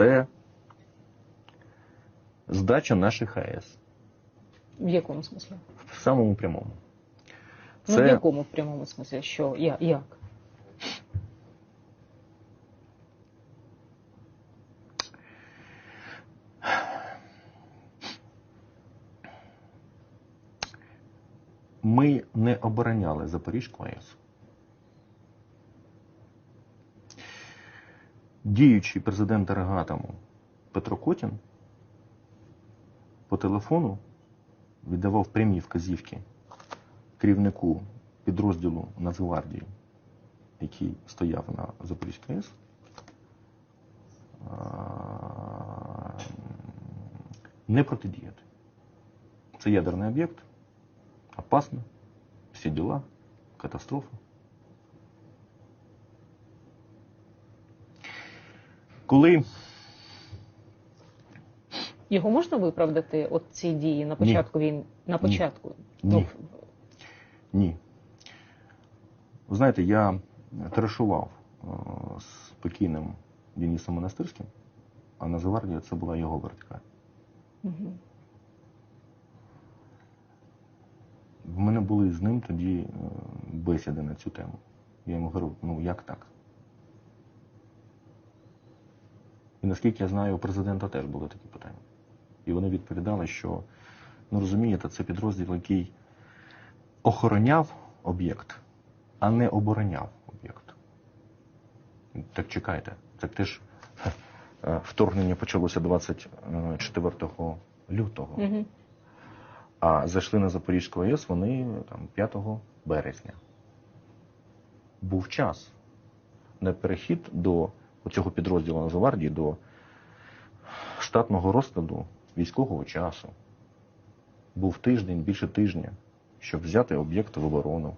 Це здача наших АЕС В якому смислі? в самому прямому. Ну, в якому в прямому смислі? Що? Я, як? ми не обороняли Запорізьку АЕС. Діючий президент Регатому Петро Котін по телефону віддавав прямі вказівки керівнику підрозділу Нацгвардії, який стояв на Запорізькій АЕС, не протидіяти. Це ядерний об'єкт, опасно, всі діла, катастрофа. Коли Його можна виправдати от ці дії на початку війни? На початку? Ну, Ні. Ні. Ви знаєте, я товаришував е, з покійним Денисом Монастирським, а Нацгвардія це була його вертикаль. Мгм. В мене були з ним тоді е, бесіди на цю тему. Я йому говорю, ну як так? І наскільки я знаю, у президента теж були такі питання. І вони відповідали, що, ну розумієте, це підрозділ, який охороняв об'єкт, а не обороняв об'єкт. Так чекайте, так теж е, вторгнення почалося 24 лютого. Мгм. А зайшли на Запорізьку АЕС вони там 5 березня. Був час на перехід до цього підрозділу Нацгвардії до штатного розкладу військового часу. Був тиждень, більше тижня, щоб взяти об'єкт в оборону,